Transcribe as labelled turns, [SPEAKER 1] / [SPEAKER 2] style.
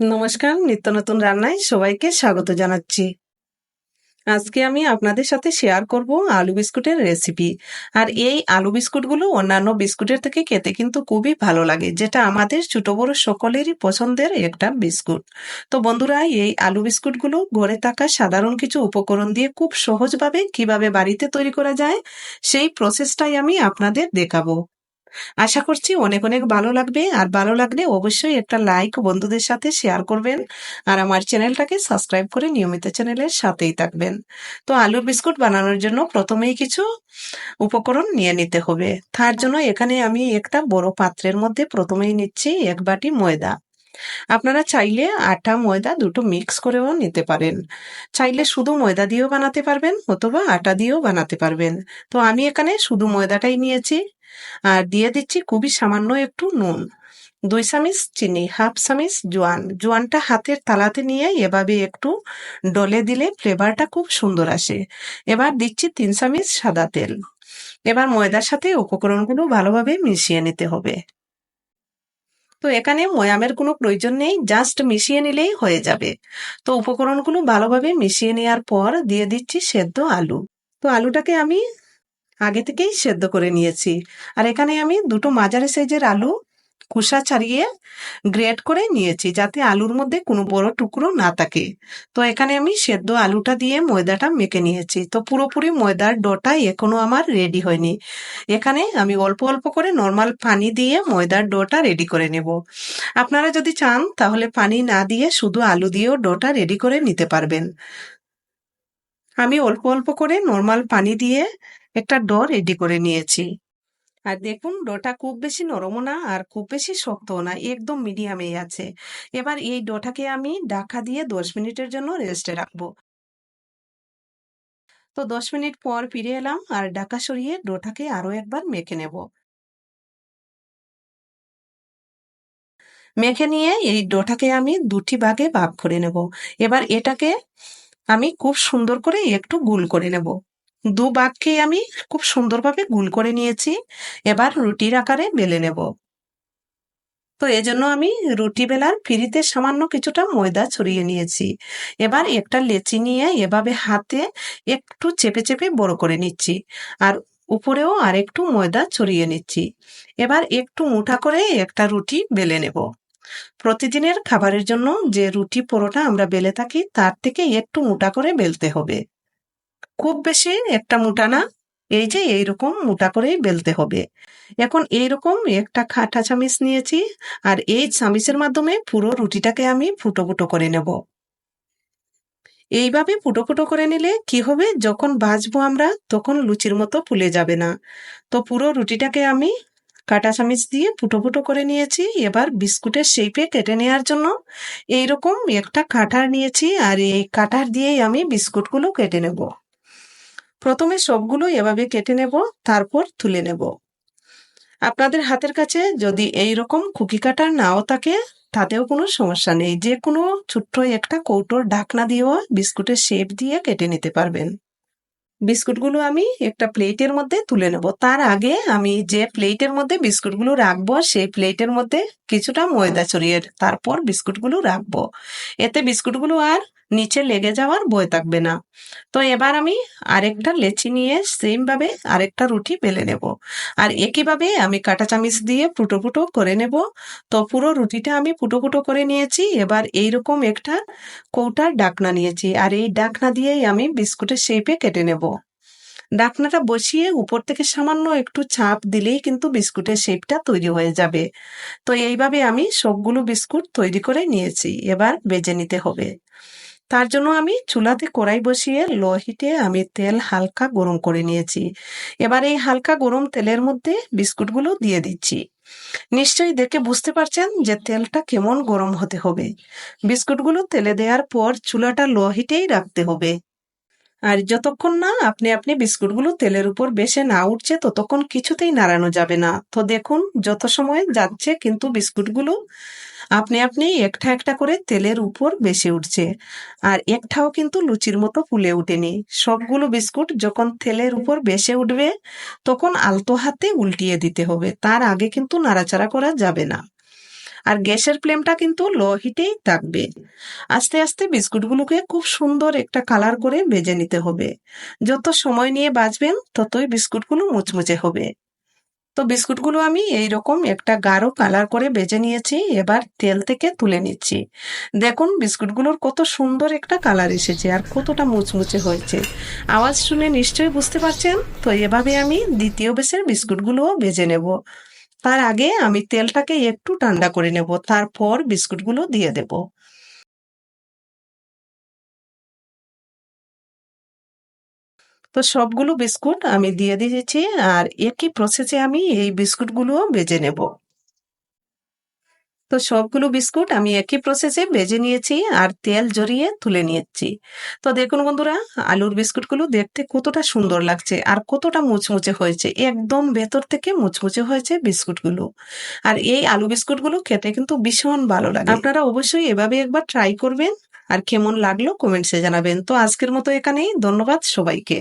[SPEAKER 1] নমস্কার, নিত্য নতুন রান্নায় সবাইকে স্বাগত জানাচ্ছি। আজকে আমি আপনাদের সাথে শেয়ার করব আলু বিস্কুটের রেসিপি আর এই আলু বিস্কুটগুলো অন্যান্য বিস্কুটের থেকে খেতে কিন্তু খুবই ভালো লাগে, যেটা আমাদের ছোট বড় সকলেরই পছন্দের একটা বিস্কুট। তো বন্ধুরা, এই আলু বিস্কুটগুলো ঘরে থাকা সাধারণ কিছু উপকরণ দিয়ে খুব সহজভাবে কীভাবে বাড়িতে তৈরি করা যায়, সেই প্রসেসটাই আমি আপনাদের দেখাবো। আশা করছি অনেক অনেক ভালো লাগবে। আর ভালো লাগলে অবশ্যই একটা লাইক বন্ধুদের সাথে শেয়ার করবেন। আর আমার চ্যানেলটাকে সাবস্ক্রাইব করে নিয়মিত চ্যানেলের সাথেই থাকবেন। তো আলুর বিস্কুট বানানোর জন্য প্রথমেই কিছু উপকরণ নিয়ে নিতে হবে। তার জন্য এখানে আমি একটা বড় পাত্রের মধ্যে প্রথমেই নিচ্ছি এক বাটি ময়দা। আপনারা চাইলে আটা, ময়দা দুটো মিক্স করেও নিতে পারেন। চাইলে শুধু ময়দা দিয়েও বানাতে পারবেন অথবা আটা দিয়েও বানাতে পারবেন। তো আমি এখানে শুধু ময়দাটাই নিয়েছি। আর দিয়ে দিচ্ছি খুবই সামান্য একটু নুন। দুই চামিচ চিনি, হাফ চামিচ জোয়ান। জোয়ানটা হাতের তালাতে নিয়ে এভাবে একটু ডলে দিলে ফ্লেভারটা খুব সুন্দর আসে। এবার দিচ্ছি তিন চামিচ সাদা তেল। এবার ময়দার সাথে উপকরণগুলো ভালোভাবে মিশিয়ে নিতে হবে। তো এখানে ময়ামের কোনো প্রয়োজন নেই, জাস্ট মিশিয়ে নিলেই হয়ে যাবে। তো উপকরণগুলো ভালোভাবে মিশিয়ে নেওয়ার পর দিয়ে দিচ্ছি সেদ্ধ আলু। তো আলুটাকে আমি আগে থেকেই সেদ্ধ করে নিয়েছি। আর এখানে আমি দুটো মাঝারি সাইজের আলু খোসা ছাড়িয়ে গ্রেট করে নিয়েছি যাতে আলুর মধ্যে কোনো বড় টুকরো না থাকে। তো এখানে আমি সেদ্ধ আলুটা দিয়ে ময়দাটা মেখে নিয়েছি। তো পুরোপুরি ময়দার ডোটা এখনও আমার রেডি হয়নি। এখানে আমি অল্প অল্প করে নর্মাল পানি দিয়ে ময়দার ডোটা রেডি করে নেব। আপনারা যদি চান তাহলে পানি না দিয়ে শুধু আলু দিয়েও ডোটা রেডি করে নিতে পারবেন। আমি অল্প অল্প করে নর্মাল পানি দিয়ে একটা ডো রেডি করে নিয়েছি। আর দেখুন, ডোটা খুব বেশি নরমও না আর খুব বেশি শক্তও না, একদম মিডিয়ামেই আছে। এবার এই ডোটাকে আমি ডাকা দিয়ে দশ মিনিটের জন্য রেস্টে রাখব। তো দশ মিনিট পর ফিরে এলাম আর ডাকা সরিয়ে ডোটাকে আরও একবার মেখে নেব। মেখে নিয়ে এই ডোটাকে আমি দুটি ভাগে ভাগ করে নেব। এবার এটাকে আমি খুব সুন্দর করে একটু গুল করে নেব। দু বাঘকে আমি খুব সুন্দরভাবে গুল করে নিয়েছি। এবার রুটির আকারে বেলে নেব। তো এজন্য আমি রুটি বেলার ফিরিতে সামান্য কিছুটা ময়দা ছড়িয়ে নিয়েছি। এবার একটা লেচি নিয়ে এভাবে হাতে একটু চেপে চেপে বড় করে নিচ্ছি আর উপরেও আর একটু ময়দা ছড়িয়ে নিচ্ছি। এবার একটু মুঠা করে একটা রুটি বেলে নেব। প্রতিদিনের খাবারের জন্য যে রুটি পরোটা আমরা বেলে থাকি, তার থেকে একটু মোটা করে বেলতে হবে। খুব বেশি একটা মোটা না, এই যে এইরকম মোটা করেই বেলতে হবে। এখন এইরকম একটা খাটা চামিচ নিয়েছি, আর এই চামিচের মাধ্যমে পুরো রুটিটাকে আমি ফুটো ফুটো করে নেব। এইভাবে ফুটো ফুটো করে নিলে কি হবে? যখন ভাজবো আমরা, তখন লুচির মতো ফুলে যাবে না। তো পুরো রুটিটাকে আমি কাটা চামিচ দিয়ে ফুটো ফুটো করে নিয়েছি। এবার বিস্কুটের শেপে কেটে নেওয়ার জন্য এইরকম একটা কাঠার নিয়েছি আর এই কাঠার দিয়েই আমি বিস্কুটগুলো কেটে নেব। প্রথমে সবগুলো এভাবে কেটে নেব, তারপর তুলে নেব। আপনাদের হাতের কাছে যদি এই রকম খুকি কাটার নাও থাকে, তাতেও কোনো সমস্যা নেই। যে কোনো ছোট্ট একটা কৌটোর ঢাকনা দিয়েও বিস্কুটের শেপ দিয়ে কেটে নিতে পারবেন। বিস্কুটগুলো আমি একটা প্লেটের মধ্যে তুলে নেব। তার আগে আমি যে প্লেটের মধ্যে বিস্কুটগুলো রাখব, সেই প্লেটের মধ্যে কিছুটা ময়দা ছড়িয়ে তারপর বিস্কুটগুলো রাখব। এতে বিস্কুটগুলো আর নিচে লেগে যাওয়ার বই থাকবে না। তো এবার আমি আরেকটা লেচি নিয়ে সেমভাবে আরেকটা রুটি বেলে নেব। আর একইভাবে আমি কাটা চামিচ দিয়ে ফুটো ফুটো করে নেব। তো পুরো রুটিটা আমি ফুটো ফুটো করে নিয়েছি। এবার এইরকম একটা কৌটার ডাকনা নিয়েছি। আর এই ডাকনা দিয়েই আমি বিস্কুটের শেপে কেটে নেব। ডাকনাটা বসিয়ে উপর থেকে সামান্য একটু চাপ দিলেই কিন্তু বিস্কুটের শেপটা তৈরি হয়ে যাবে। তো এইভাবে আমি সবগুলো বিস্কুট তৈরি করে নিয়েছি। এবার বেজে নিতে হবে। তার জন্য আমি চুলাতে কড়াই বসিয়ে লো হিটে আমি তেল হালকা গরম করে নিয়েছি। এবার এই হালকা গরম তেলের মধ্যে বিস্কুটগুলো দিয়ে দিচ্ছি। নিশ্চয়ই দেখে বুঝতে পারছেন যে তেলটা কেমন গরম হতে হবে। বিস্কুটগুলো তেলে দেওয়ার পর চুলাটা লো হিটেই রাখতে হবে। আর যতক্ষণ না আপনি আপনি বিস্কুটগুলো তেলের উপর বেশে না উঠছে, ততক্ষণ কিছুতেই নাড়ানো যাবে না। তো দেখুন, যত সময় যাচ্ছে কিন্তু বিস্কুটগুলো আপনি আপনি একটা একটা করে তেলের উপর বেশি উঠছে। আর একটাও কিন্তু লুচির মতো ফুলে উঠেনি। সবগুলো বিস্কুট যখন তেলের উপর বেশে উঠবে, তখন আলতো হাতে উল্টিয়ে দিতে হবে। তার আগে কিন্তু নাড়াচাড়া করা যাবে না। আর গ্যাসের ফ্লেমটা কিন্তু লো হিটেই থাকবে। আস্তে আস্তে বিস্কুটগুলোকে খুব সুন্দর একটা কালার করে ভেজে নিতে হবে। যত সময় নিয়ে বাজবেন, ততই বিস্কুটগুলো মুচমুচে হবে। তো বিস্কুটগুলো আমি এই রকম একটা গাঢ় কালার করে বেজে নিয়েছি, এবার তেল থেকে তুলে নিচ্ছি। দেখুন, বিস্কুটগুলোর কত সুন্দর একটা কালার এসেছে আর কতটা মুচমুচে হয়েছে। আওয়াজ শুনে নিশ্চয়ই বুঝতে পারছেন? তো এভাবে আমি দ্বিতীয় বেসের বিস্কুটগুলোও বেজে নেব। তার আগে আমি তেলটাকে একটু ঠান্ডা করে নেব, তারপর বিস্কুটগুলো দিয়ে দেব। তো সবগুলো বিস্কুট আমি দিয়ে দিয়েছি আর একই প্রসেসে আমি এই বিস্কুটগুলোও বেজে নেব। তো সবগুলো বিস্কুট আমি একই প্রসেসে বেজে নিয়েছি আর তেল জড়িয়ে তুলে নিয়েছি। তো দেখুন বন্ধুরা, আলুর বিস্কুটগুলো দেখতে কতটা সুন্দর লাগছে আর কতটা মুচমুচে হয়েছে। একদম ভেতর থেকে মুচমুচে হয়েছে বিস্কুটগুলো। আর এই আলু বিস্কুটগুলো খেতে কিন্তু ভীষণ ভালো লাগে। আপনারা অবশ্যই এভাবে একবার ট্রাই করবেন আর কেমন লাগল কমেন্টসে জানাবেন। তো আজকের মতো এখানেই, ধন্যবাদ সবাইকে।